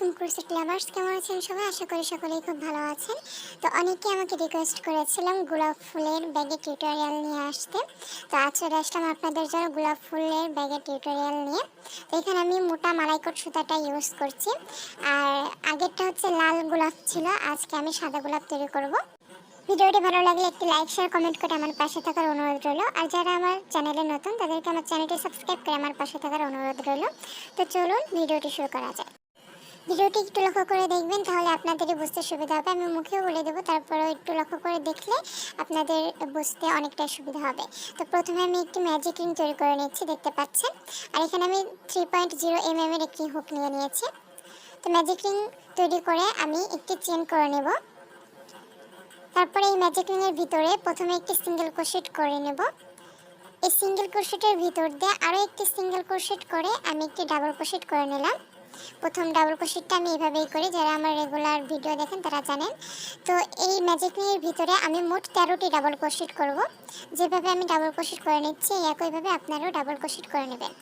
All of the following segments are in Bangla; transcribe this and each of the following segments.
আলাইকুম ক্রুসেট লাভার্স কেমন আছেন সবাই? আশা করি সকলেই খুব ভালো আছেন। তো অনেকে আমাকে রিকোয়েস্ট করেছিলাম গোলাপ ফুলের ব্যাগে টিউটোরিয়াল নিয়ে আসতে। তো আজ চলে আসলাম আপনাদের জন্য গোলাপ ফুলের ব্যাগে টিউটোরিয়াল নিয়ে। তো এখানে আমি মোটা মালাইকট সুতাটা ইউজ করছি। আর আগেরটা হচ্ছে লাল গোলাপ ছিল, আজকে আমি সাদা গোলাপ তৈরি করব। ভিডিওটি ভালো লাগলে একটি লাইক শেয়ার কমেন্ট করে আমার পাশে থাকার অনুরোধ রইল। আর যারা আমার চ্যানেলে নতুন, তাদেরকে আমার চ্যানেলটি সাবস্ক্রাইব করে আমার পাশে থাকার অনুরোধ রইল। তো চলুন ভিডিওটি শুরু করা যায় ভিডিওটি একটু লক্ষ্য করে দেখবেন, তাহলে আপনাদেরই বুঝতে সুবিধা হবে। আমি মুখেও বলে দেবো, তারপরেও একটু লক্ষ্য করে দেখলে আপনাদের বুঝতে অনেকটা সুবিধা হবে। তো প্রথমে আমি একটি ম্যাজিক রিং তৈরি করে নিচ্ছি, দেখতে পাচ্ছেন? আর এখানে আমি থ্রি পয়েন্ট জিরো এম এর একটি হুক নিয়ে নিয়েছি। তো ম্যাজিক রিং তৈরি করে আমি একটি চেন করে নেব। তারপরে এই ম্যাজিক রিংয়ের ভিতরে প্রথমে একটি সিঙ্গেল ক্রোশেট করে নেব। এই সিঙ্গেল ক্রোশেটের ভিতর দিয়ে আরও একটি সিঙ্গেল ক্রোশেট করে আমি একটি ডাবল ক্রোশেট করে নিলাম। প্রথম ডাবল ক্রোশেটটা আমি এইভাবেই করি, যারা আমার রেগুলার ভিডিও দেখেন তারা জানেন। তো এই ম্যাজিক নিয়ের ভিতরে আমি মোট তেরোটি ডাবল কোশিট করব। যেভাবে আমি ডাবল ক্রোশেট করে নিচ্ছি একইভাবে আপনারাও ডাবল ক্রোশেট করে নেবেন।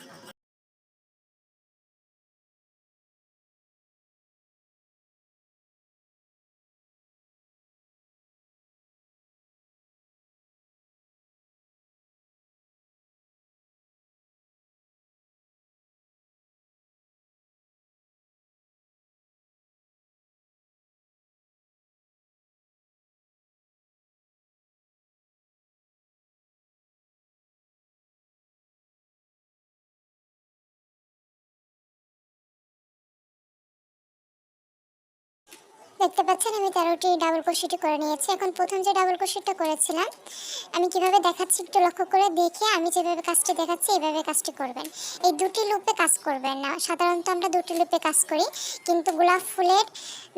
দেখতে পাচ্ছেন, আমি তেরোটি ডাবল ক্রোশেটি করে নিয়েছি। এখন প্রথম যে ডাবল ক্রোশেটটা করেছিলাম, আমি কীভাবে দেখাচ্ছি একটু লক্ষ্য করে দেখে আমি যেভাবে কাজটি দেখাচ্ছি এইভাবে কাজটি করবেন। এই দুটি লুপে কাজ করবেন না। সাধারণত আমরা দুটি লুপে কাজ করি, কিন্তু গোলাপ ফুলের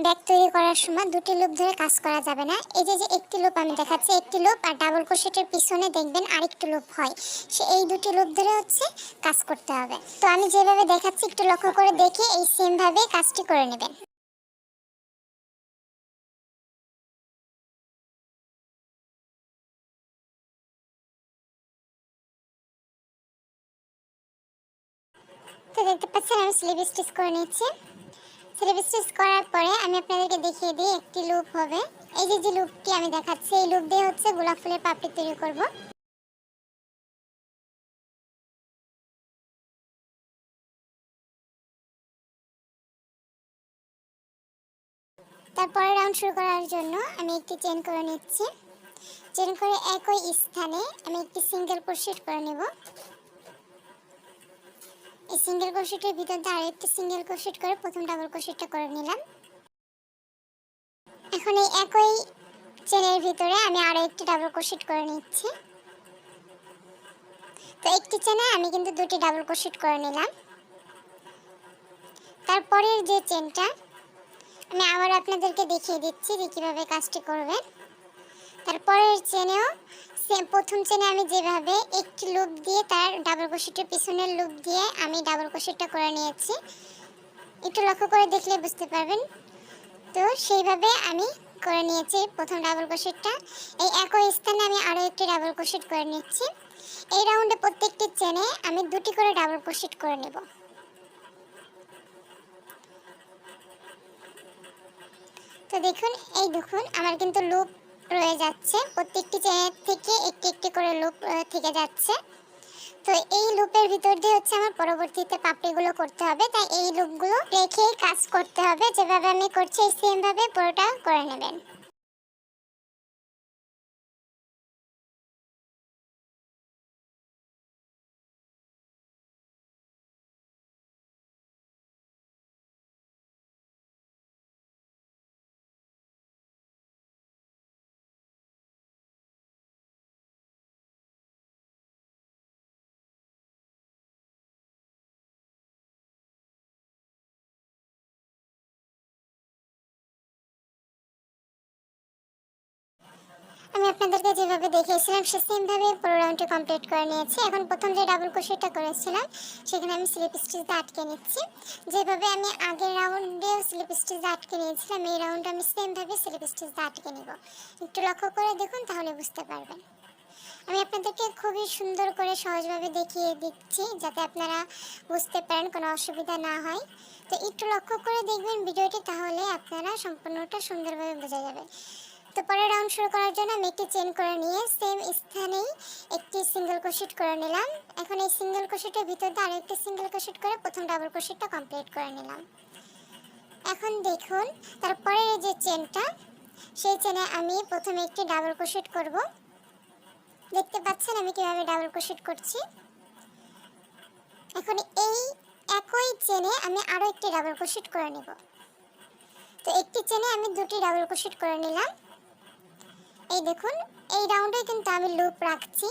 ব্যাগ তৈরি করার সময় দুটি লুপ ধরে কাজ করা যাবে না। এই যে যে একটি লুপ আমি দেখাচ্ছি, একটি লুপ আর ডাবল ক্রোশেটের পিছনে দেখবেন আরেকটি লুপ হয়। সে এই দুটি লুপ ধরে হচ্ছে কাজ করতে হবে। তো আমি যেভাবে দেখাচ্ছি, একটু লক্ষ্য করে দেখে এই সেমভাবে কাজটি করে নেবেন। তো দেখতে পাচ্ছেন, আমি স্লিভ স্টিচ করে নিচ্ছি। স্লিভ স্টিচ করার পরে আমি আপনাদেরকে দেখিয়ে দিই একটি লুপ হবে। এই যে যে লুপটি আমি দেখাচ্ছি, এই লুপ দিয়ে হচ্ছে গোলাপ ফুলের পাপড়ি তৈরি করব। তারপরে রাউন্ড শুরু করার জন্য আমি একটি চেন করে নিচ্ছি। চেন করে একই স্থানে আমি একটি সিঙ্গেল ক্রোশেট করে নেব। এই সিঙ্গেল ক্রোশেটের ভিতর দিয়ে আরেকটি সিঙ্গেল ক্রোশেট করে প্রথম ডাবল ক্রোশেটটা করে নিলাম। এখন এই একই চেনের ভিতরে আমি আরও একটি ডাবল ক্রোশেট করে নিচ্ছি। তো একটি চেনে আমি কিন্তু দুটি ডাবল ক্রোশেট করে নিলাম। তারপরের যে চেনটা আমি আবার আপনাদেরকে দেখিয়ে দিচ্ছি যে কীভাবে কাজটি করবেন। তারপরের চেনেও প্রথম চেনে আমি যেভাবে একটি লুপ দিয়ে তার ডাবল ক্রোশেটের পিছনের লুপ দিয়ে আমি ডাবল ক্রোশেটটা করে নিয়েছি। একটু লক্ষ্য করে দেখলে বুঝতে পারবেন। তো সেইভাবে আমি করে নিয়েছি প্রথম ডাবল ক্রোশেটটা এই একই স্থানে আমি আরও একটি ডাবল ক্রোশেট করে নিচ্ছি। এই রাউন্ডে প্রত্যেকটি চেনে আমি দুটি করে ডাবল ক্রোশেট করে নেব। তো দেখুন, এই দেখুন, আমার কিন্তু লুপ রয়ে যাচ্ছে। প্রত্যেকটি চ্যানেল থেকে একটি একটি করে লুপ থেকে যাচ্ছে। তো এই লুপের ভিতর দিয়ে হচ্ছে আমার পরবর্তীতে পাপড়িগুলো করতে হবে। তাই এই লুপগুলো রেখেই কাজ করতে হবে। যেভাবে আমি করছি সেমভাবে পুরোটা করে নেবেন। আমি আপনাদেরকে যেভাবে দেখিয়েছিলাম, সে সেমভাবে পুরো রাউন্ডটি কমপ্লিট করে নিয়েছি। এখন প্রথম যে ডাবল ক্রোশেটটা করেছিলাম, সেখানে আমি স্লিপ স্টিচ দিয়ে আটকে নিচ্ছি। যেভাবে আমি আগের রাউন্ডেও স্লিপ স্টিচ দিয়ে আটকে নিয়েছিলাম, এই রাউন্ডে আমি সেমভাবে স্লিপ স্টিচ দিয়ে আটকে নিব। একটু লক্ষ্য করে দেখুন, তাহলে বুঝতে পারবেন। আমি আপনাদেরকে খুবই সুন্দর করে সহজভাবে দেখিয়ে দিচ্ছি, যাতে আপনারা বুঝতে পারেন, কোনো অসুবিধা না হয়। তো একটু লক্ষ্য করে দেখবেন ভিডিওটি, তাহলে আপনারা সম্পূর্ণটা সুন্দরভাবে বোঝা যাবে। তো পরে রাউন্ড শুরু করার জন্য আমি একটি চেন করে নিয়ে সেম স্থানেই একটি সিঙ্গেল ক্রোশেট করে নিলাম। এখন এই সিঙ্গেল ক্রোশেটের ভিতর দিয়ে আরেকটি সিঙ্গেল ক্রোশেট করে প্রথম ডাবল ক্রোশেটটা কমপ্লিট করে নিলাম। এখন দেখুন তারপরে যে চেনটা সেই চেনে আমি প্রথমে একটি ডাবল ক্রোশেট করব। দেখতে পাচ্ছেন আমি কীভাবে ডাবল ক্রোশেট করছি? এখন এই একই চেনে আমি আরও একটি ডাবল ক্রোশেট করে নেব। তো একটি চেনে আমি দুটি ডাবল ক্রোশেট করে নিলাম। এই দেখুন, এই রাউন্ডে কিন্তু আমি লুপ রাখছি।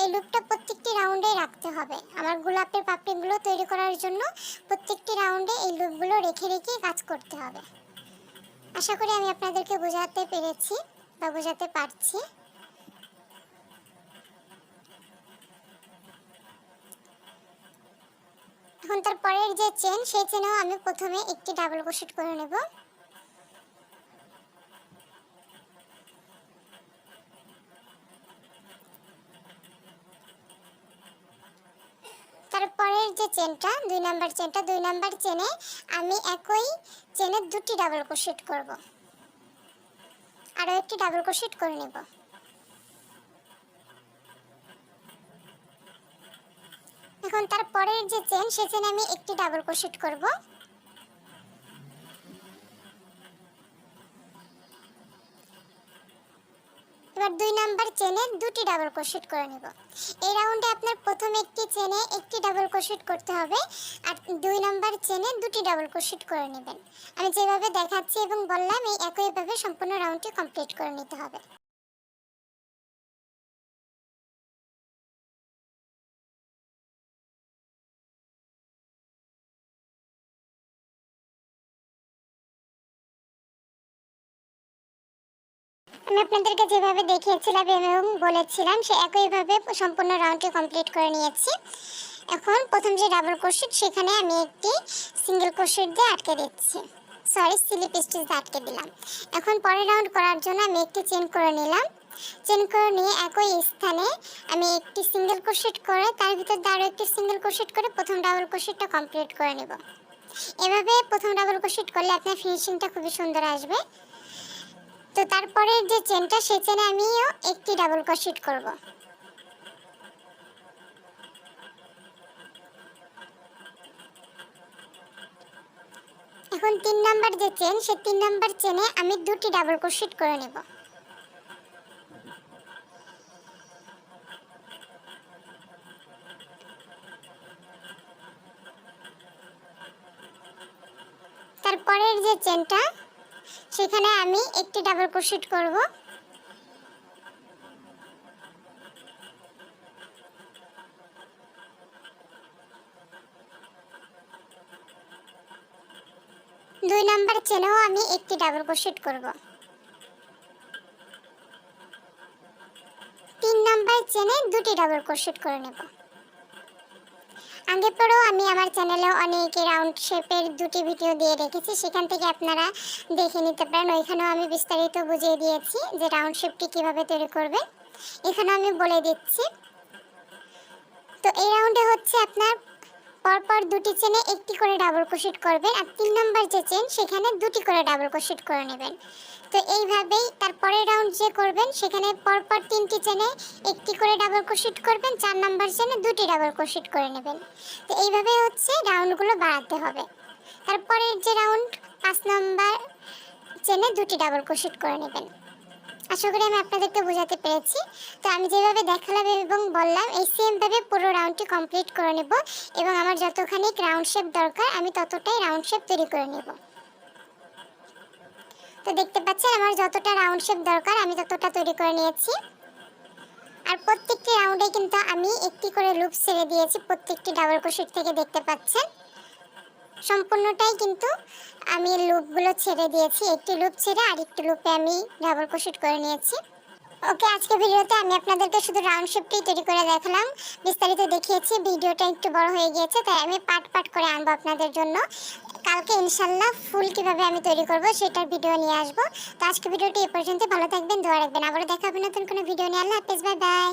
এই লুপটা প্রত্যেকটি রাউন্ডে রাখতে হবে। আমার গোলাপের পাপড়িগুলো তৈরি করার জন্য প্রত্যেকটি রাউন্ডে এই লুপগুলো রেখে রেখে কাজ করতে হবে। আশা করি আমি আপনাদেরকে বোঝাতে পেরেছি বা বোঝাতে পারছি। এখন তার পরের যে চেন সেই চেনেও আমি প্রথমে একটি ডাবল ক্রোশেট করে নেব তারপরের যে চেনটা দুই নাম্বার চেনটা দুই নাম্বার চেনে আমি একই চেনে দুটি ডাবল ক্রোশেট করব। আরও একটি ডাবল ক্রোশেট করে নেব। এখন তারপরের যে চেন সে চেনে আমি একটি ডাবল ক্রোশেট করব। এবার দুই নাম্বার চেনে দুটি ডাবল ক্রোশেট করে নেব। এই রাউন্ডে আপনার প্রথম একটি চেনে একটি ডাবল ক্রোশেট করতে হবে আর দুই নাম্বার চেনে দুটি ডাবল ক্রোশেট করে নেবেন। আমি যেভাবে দেখাচ্ছি এবং বললাম, এই একইভাবে সম্পূর্ণ রাউন্ডটি কমপ্লিট করে নিতে হবে। আপনাদেরকে যেভাবে দেখিয়েছিলাম, এবং বলেছিলাম, সে একইভাবে সম্পূর্ণ রাউন্ডটি কমপ্লিট করে নিয়েছি। এখন প্রথম যে ডাবল ক্রোশেট সেখানে আমি একটি সিঙ্গেল ক্রোশেট দিয়ে আটকে দিচ্ছি। সরি স্লিপ স্টিচ দিয়ে আটকে দিলাম। এখন পরের রাউন্ড করার জন্য আমি একটি চেন করে নিলাম। চেন করে নিয়ে একই স্থানে আমি একটি সিঙ্গেল ক্রোশেট করে, তার ভিতর আরও একটি সিঙ্গেল ক্রোশেট করে প্রথম ডাবল ক্রোশেটটা কমপ্লিট করে নেব। এভাবে প্রথম ডাবল ক্রোশেট করলে আপনার ফিনিশিংটা খুবই সুন্দর আসবে। তো তারপরে যে চেনটা সে চেনে আমিও একটি ডাবল ক্রোশেট করব। এখন তিন নাম্বার যে চেন সে তিন নাম্বার চেনে আমি দুটি ডাবল ক্রোশেট করে নেব তারপরের যে চেনটা সেখানে আমি একটি ডাবল ক্রোশেট করব। দুই নাম্বার চেনেও আমি একটি ডাবল ক্রোশেট করব। তিন নাম্বার চেনে দুটি ডাবল ক্রোশেট করে নেব। আগে পরেও আমি আমার চ্যানেলে অনেক রাউন্ড শেপের দুটি ভিডিও দিয়ে রেখেছি। সেখান থেকে আপনারা দেখে নিতে পারেন। ওইখানেও আমি বিস্তারিত বুঝিয়ে দিয়েছি যে রাউন্ড শেপটি কীভাবে তৈরি করবে। এখানে আমি বলে দিচ্ছি। তো এই রাউন্ডে হচ্ছে আপনার পরপর দুটি চেনে একটি করে ডাবল ক্রোশেট করবেন আর তিন নম্বর যে চেন সেখানে দুটি করে ডাবল ক্রোশেট করে নেবেন। তো এইভাবেই তারপরের রাউন্ড যে করবেন, সেখানে পরপর তিনটি চেনে একটি করে ডাবল ক্রোশেট করবেন, চার নম্বর চেনে দুটি ডাবল ক্রোশেট করে নেবেন। তো এইভাবে হচ্ছে রাউন্ডগুলো বাড়াতে হবে। তারপরের যে রাউন্ড পাঁচ নম্বর চেনে দুটি ডাবল ক্রোশেট করে নেবেন। আশা করি আমি আপনাদেরকে বোঝাতে পেরেছি। তো আমি যেভাবে দেখালাম এবং বললাম, এই সেমভাবে পুরো রাউন্ডটি কমপ্লিট করে নেব এবং আমার যতখানি রাউন্ড শেপ দরকার, আমি ততটাই রাউন্ড শেপ তৈরি করে নেব। তো দেখতে পাচ্ছেন আমার যতটা রাউন্ড শেপ দরকার, আমি ততটা তৈরি করে নিয়েছি। আর প্রত্যেকটি রাউন্ডে কিন্তু আমি একটি করে লুপ ছেড়ে দিয়েছি, প্রত্যেকটি ডাবল ক্রোশেট থেকে দেখতে পাচ্ছেন। সম্পূর্ণটাই কিন্তু আমি লুপগুলো ছেড়ে দিয়েছি, একটি লুপ ছেড়ে আর একটি লুপে আমি ডাবল ক্রোশেট করে নিয়েছি। ওকে আজকে ভিডিওতে আমি আপনাদেরকে শুধু রাউন্ড শেপটাই তৈরি করে দেখালাম। বিস্তারিত দেখিয়েছি, ভিডিওটা একটু বড় হয়ে গিয়েছে, তাই আমি পার্ট পাট করে আনব আপনাদের জন্য। কালকে ইনশাল্লাহ ফুল কীভাবে আমি তৈরি করব সেটার ভিডিও নিয়ে আসব। তো আজকে ভিডিওটি এ পর্যন্ত ভালো থাকবেন, দোয়া রাখবেন। আবারও দেখা নতুন কোনো ভিডিও নিয়ে। আল্লাহ হাফেজ বাই বাই